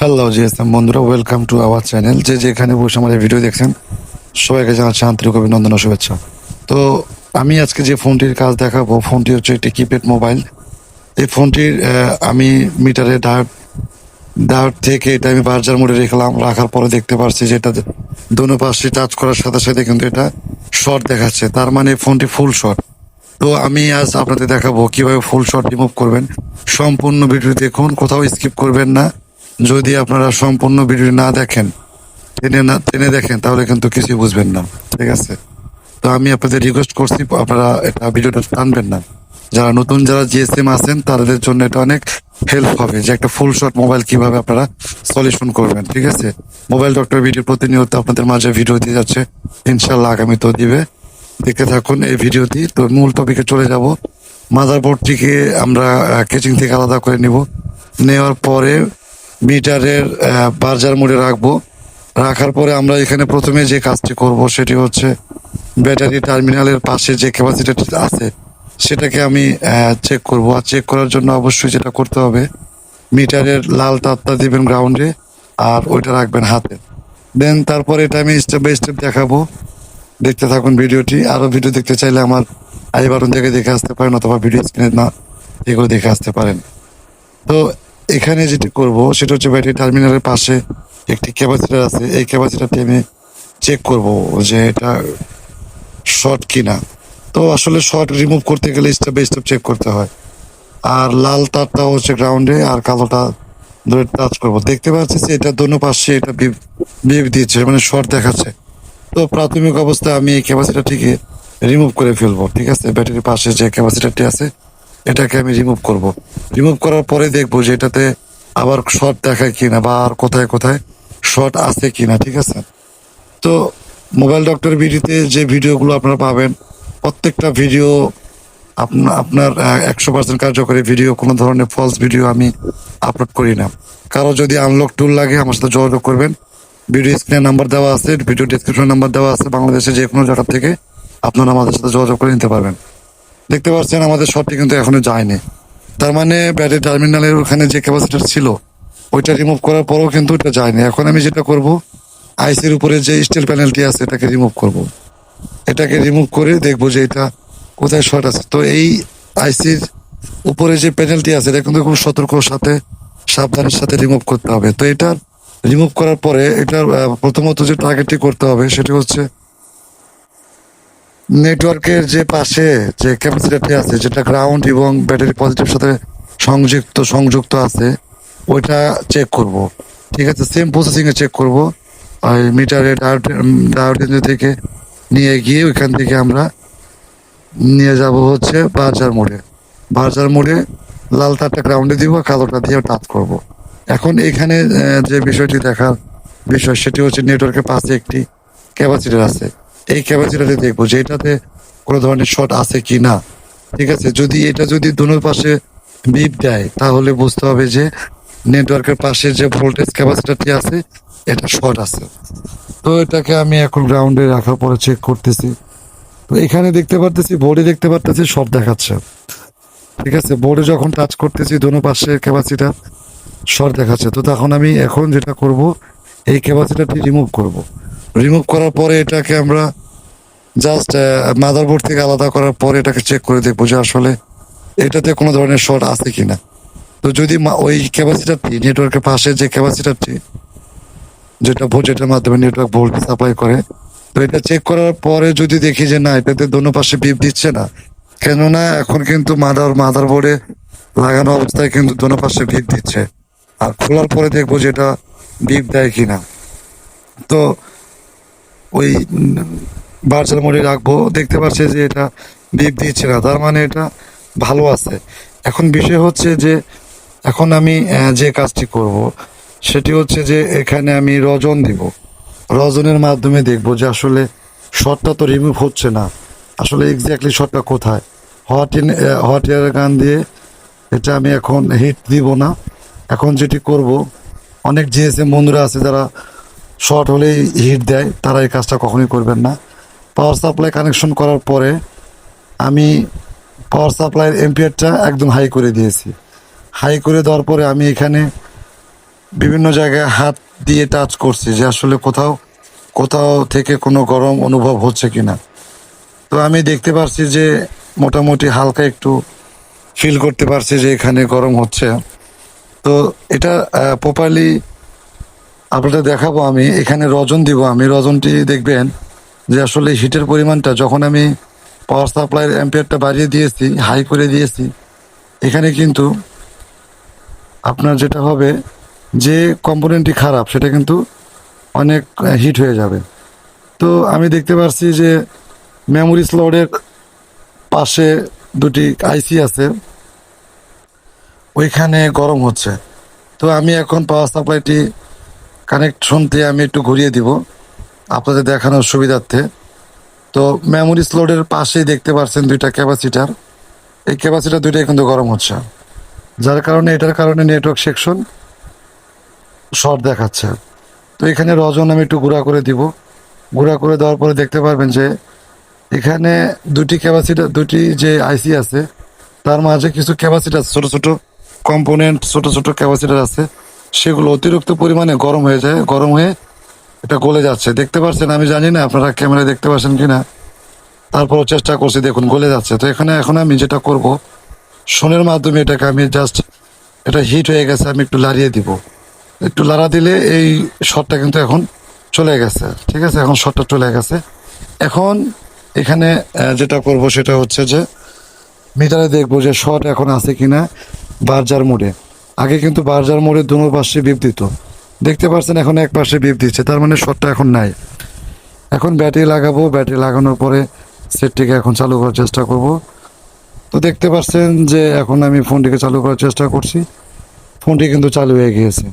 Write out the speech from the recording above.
Hello ji GSM বন্ধুরা welcome to our channel যে যেখানে বসে আমাদের ভিডিও দেখছেন, সবাইকে জানাচ্ছি আন্তরিক অভিনন্দন ও শুভেচ্ছা। তো আমি আজকে যে ফোনটির কাজ দেখাবো, ফোনটি হচ্ছে একটি কিপ্যাড মোবাইল এই ফোনটির আমি মিটারে ডায়োড ডায়োড থেকে এটা আমি বার্জার মোডে রেখলাম, রাখার পরে দেখতে পাচ্ছি যে এটা দোনো পাশে টাচ করার সাথে সাথে কিন্তু এটা শর্ট দেখাচ্ছে। তার মানে ফোনটি ফুল শর্ট তো আমি আজ আপনাদের দেখাবো কীভাবে ফুল শট রিমুভ করবেন। সম্পূর্ণ ভিডিও দেখুন, কোথাও স্কিপ করবেন না। যদি আপনারা সম্পূর্ণ ভিডিও না দেখেন, টেনে না টেনে দেখেন, তাহলে কিন্তু কিছুই বুঝবেন না। ঠিক আছে? তো আমি আপনাদের রিকোয়েস্ট করছি, আপনারা এটা ভিডিওটা টানবেন না। যারা নতুন, যারা জিএসএম আছেন, তাদের জন্য এটা অনেক হেল্প হবে যে একটা ফুল শট মোবাইল কীভাবে আপনারা সলিউশন করবেন। ঠিক আছে? মোবাইল ডক্টর ভিডিও প্রতিনিয়ত আপনাদের মাঝে ভিডিও দিয়ে যাচ্ছে। ইনশাল্লাহ আগামী তো দিবে। দেখতে থাকুন এই ভিডিওটি তো মূল টপিকে চলে যাব। মাদারবোর্ডটিকে আমরা কেচিং থেকে আলাদা করে নিব। নেওয়ার পরে মিটারের বার্জার মোডে রাখব। রাখার পরে আমরা এখানে প্রথমে যে কাজটি করব সেটি হচ্ছে ব্যাটারি টার্মিনালের পাশে যে ক্যাপাসিটি আছে, সেটাকে আমি চেক করব। আর চেক করার জন্য অবশ্যই যেটা করতে হবে, মিটারের লাল তারটা দিবেন গ্রাউন্ডে আর ওইটা রাখবেন হাতে। দেন তারপরে এটা আমি স্টেপ বাই স্টেপ দেখাবো। দেখতে থাকুন ভিডিওটি। আরও ভিডিও দেখতে চাইলে আমার আই বাটন থেকে দেখে আসতে পারেন অথবা ভিডিও স্ক্রিনে না এগুলো দেখে আসতে পারেন। তো এখানে যেটি করব, সেটা হচ্ছে ব্যাটারি টার্মিনালের পাশে একটি ক্যাপাসিটার আছে। এই ক্যাপাসিটারটি আমি চেক করব যে এটা শর্ট কিনা। তো আসলে শর্ট রিমুভ করতে গেলে স্টেপ বাই স্টেপ চেক করতে হয়। আর লাল তারটা হচ্ছে গ্রাউন্ডে আর কালোটা ধরে টাচ করব। দেখতে পাচ্ছি যে এটা দোনো পাশে এটা বিপ দিচ্ছে মানে শর্ট দেখাচ্ছে। তো প্রাথমিক অবস্থায় আমি এই ক্যাপাসিটারটিকে রিমুভ করে ফেলব, ঠিক আছে? ব্যাটারির পাশে যে ক্যাপাসিটারটি আছে এটাকে আমি রিমুভ করব। রিমুভ করার পরে দেখব যে এটাতে আবার শর্ট দেখায় কিনা বা আর কোথায় কোথায় শর্ট আছে কিনা, ঠিক আছে? তো মোবাইল ডক্টর ভিডিওতে যে ভিডিওগুলো আপনারা পাবেন, প্রত্যেকটা ভিডিও আপনা- আপনার একশো পার্সেন্ট কার্যকরী ভিডিও, কোনো ধরনের ফলস ভিডিও আমি আপলোড করি না। কারও যদি আনলক টুল লাগে, আমার সাথে যোগাযোগ করবেন। ভিডিও স্ক্রিনে নাম্বার দেওয়া আছে, ভিডিও ডিসক্রিপশন নাম্বার দেওয়া আছে বাংলাদেশে যে কোনো জায়গা থেকে আপনারা আমাদের সাথে যোগাযোগ করে নিতে পারবেন। দেখতে পাচ্ছেন আমাদের শটটি কিন্তু এখনও যায়নি। তার মানে ব্যাটারি টার্মিনালের ওখানে যে ক্যাপাসিটার ছিল ওইটা রিমুভ করার পরেও কিন্তু ওটা যায়নি। এখন আমি যেটা করব আইসির উপরে যে স্টিল প্যানেলটি আছে এটাকে রিমুভ করব। এটাকে রিমুভ করে দেখব যে এটা কোথায় শর্ট আছে। তো এই আইসির উপরে যে প্যানেলটি আছে এটা কিন্তু খুব সতর্কর সাথে সাবধানের সাথে রিমুভ করতে হবে। তো এটা রিমুভ করার পরে আহ, প্রথমত যে টার্গেটটি করতে হবে সেটি হচ্ছে নেটওয়ার্কের যে পাশে যে ক্যাপাসিটারটি আছে, যেটা গ্রাউন্ড এবং ব্যাটারি পজিটিভ সাথে সংযুক্ত সংযুক্ত আছে, ওইটা চেক করব। ঠিক আছে সেম প্রসেসিং এ চেক করব ওই মিটারে ডায়োড থেকে নিয়ে গিয়ে ওইখান থেকে আমরা নিয়ে যাব হচ্ছে বাজার মোড়ে বাজার মোড়ে লাল তারটা গ্রাউন্ডে দিব, কালোটা দিয়ে টাচ করব। এখন এখানে যে বিষয়টি দেখার বিষয়, সেটি হচ্ছে নেটওয়ার্কের পাশে একটি ক্যাপাসিটার আছে। এই ক্যাপাসিটারে দেখব যে এটাতে কোনো ধরনের শট আছে কি না। ঠিক আছে? যদি এটা যদি দুনোর পাশে বিপ দেয়, তাহলে বুঝতে হবে যে নেটওয়ার্কের পাশে যে ভোল্টেজ ক্যাপাসিটারটি আছে, এটা শর্ট আছে। তো এটাকে আমি এখন গ্রাউন্ডে রাখার পরে চেক করতেছি। তো এখানে দেখতে পারতেছি বোর্ডে দেখতে পারতেছি, সব দেখাচ্ছে। ঠিক আছে? বোর্ডে যখন টাচ করতেছি, দোনো পাশে ক্যাপাসিটার শর্ট দেখাচ্ছে। তো তখন আমি এখন যেটা করব, এই ক্যাপাসিটারটি রিমুভ করব। রিমুভ করার পরে এটাকে আমরা জাস্ট মাদারবোর্ড থেকে আলাদা করার পরে এটাকে চেক করে দেখব যে আসলে এটাতে কোনো ধরনের শর্ট আছে কি না তো যদি ওই ক্যাপাসিটারটি নেটওয়ার্কের পাশে যে ক্যাপাসিটারটি যেটা যেটার মাধ্যমে নেটওয়ার্ক ভোল্টেজ সাপ্লাই করে, তো এটা চেক করার পরে যদি দেখি যে না, এটাতে দোনো পাশে বিপ দিচ্ছে না, কেননা এখন কিন্তু মাদার মাদার বোর্ডে লাগানো অবস্থায় কিন্তু দোনো পাশে বিপ দিচ্ছে। আর খোলার পরে দেখব যে এটা বিপ দেয় কিনা। তো ওই বার্চার মোডে রাখব। দেখতে পাচ্ছি যে এটা বিপ দিচ্ছে না। তার মানে এটা ভালো আছে। এখন বিষয় হচ্ছে যে, এখন আমি যে কাজটি করব, সেটি হচ্ছে যে এখানে আমি রজন দিব। রজনের মাধ্যমে দেখব যে আসলে শটটা তো রিমুভ হচ্ছে না। আসলে এক্স্যাক্টলি শটটা কোথায়? হট ইন হট এয়ার গান দিয়ে এটা আমি এখন হিট দিব না। এখন যেটি করব, অনেক জিএসএম বন্ধুরা আছে যারা শর্ট হলেই হিট দেয়, তারা এই কাজটা কখনোই করবেন না। পাওয়ার সাপ্লাই কানেকশন করার পরে আমি পাওয়ার সাপ্লাইয়ের এম্পিয়ারটা একদম হাই করে দিয়েছি। হাই করে দেওয়ার পরে আমি এখানে বিভিন্ন জায়গায় হাত দিয়ে টাচ করছি যে আসলে কোথাও কোথাও থেকে কোনো গরম অনুভব হচ্ছে কি না তো আমি দেখতে পারছি যে মোটামুটি হালকা একটু ফিল করতে পারছি যে এখানে গরম হচ্ছে। তো এটা প্রপারলি আপনাদের দেখাবো আমি, এখানে রজন দিব আমি। রজনটি দেখবেন যে আসলে হিটের পরিমাণটা, যখন আমি পাওয়ার সাপ্লাইয়ের অ্যাম্পিয়ারটা বাড়িয়ে দিয়েছি হাই করে দিয়েছি, এখানে কিন্তু আপনার যেটা হবে, যে কম্পোনেন্টটি খারাপ, সেটা কিন্তু অনেক হিট হয়ে যাবে। তো আমি দেখতে পাচ্ছি যে মেমোরি স্লটের পাশে দুটি আইসি আছে, ওইখানে গরম হচ্ছে। তো আমি এখন পাওয়ার সাপ্লাইটি কানেকশন দিয়ে আমি একটু ঘুরিয়ে দিব আপনাদের দেখানোর সুবিধার্থে। তো মেমোরি স্লোডের পাশেই দেখতে পাচ্ছেন দুইটা ক্যাপাসিটার এই ক্যাপাসিটার দুইটাই কিন্তু গরম হচ্ছে। যার কারণে এটার কারণে নেটওয়ার্ক সেকশন শর্ট দেখাচ্ছে। তো এখানে রজন আমি একটু গুঁড়া করে দিব। গুঁড়া করে দেওয়ার পরে দেখতে পারবেন যে এখানে দুটি ক্যাপাসিটার দুটি যে আইসি আছে, তার মাঝে কিছু ক্যাপাসিটার ছোট ছোট কম্পোনেন্ট ছোট ছোট ক্যাপাসিটার আছে। সেগুলো অতিরিক্ত পরিমাণে গরম হয়ে যায়, গরম হয়ে এটা গলে যাচ্ছে। দেখতে পাচ্ছেন আমি জানি না আপনারা ক্যামেরায় দেখতে পাচ্ছেন কিনা। তারপরও চেষ্টা করছি, দেখুন, গলে যাচ্ছে। তো এখানে, এখন আমি যেটা করব শোনের মাধ্যমে এটাকে আমি জাস্ট এটা হিট হয়ে গেছে, আমি একটু লাড়িয়ে দিব। একটু লাড়া দিলে এই শটটা কিন্তু এখন চলে গেছে। ঠিক আছে, এখন শটটা চলে গেছে। এখন এখানে যেটা করব সেটা হচ্ছে যে, মিটারে দেখব যে শট এখন আছে কিনা, বার্জার মোড়ে। আগে কিন্তু বার্জার মোড়ে দুনো পাশে বিপ দিত। দেখতে পাচ্ছেন এখন এক পাশে বিপ দিচ্ছে, তার মানে শটটা এখন নাই। এখন ব্যাটারি লাগাবো ব্যাটারি লাগানোর পরে সেটটিকে এখন চালু করার চেষ্টা করব। তো দেখতে পাচ্ছেন যে এখন আমি ফোনটিকে চালু করার চেষ্টা করছি। ফোনটি কিন্তু চালু হয়ে গিয়েছে।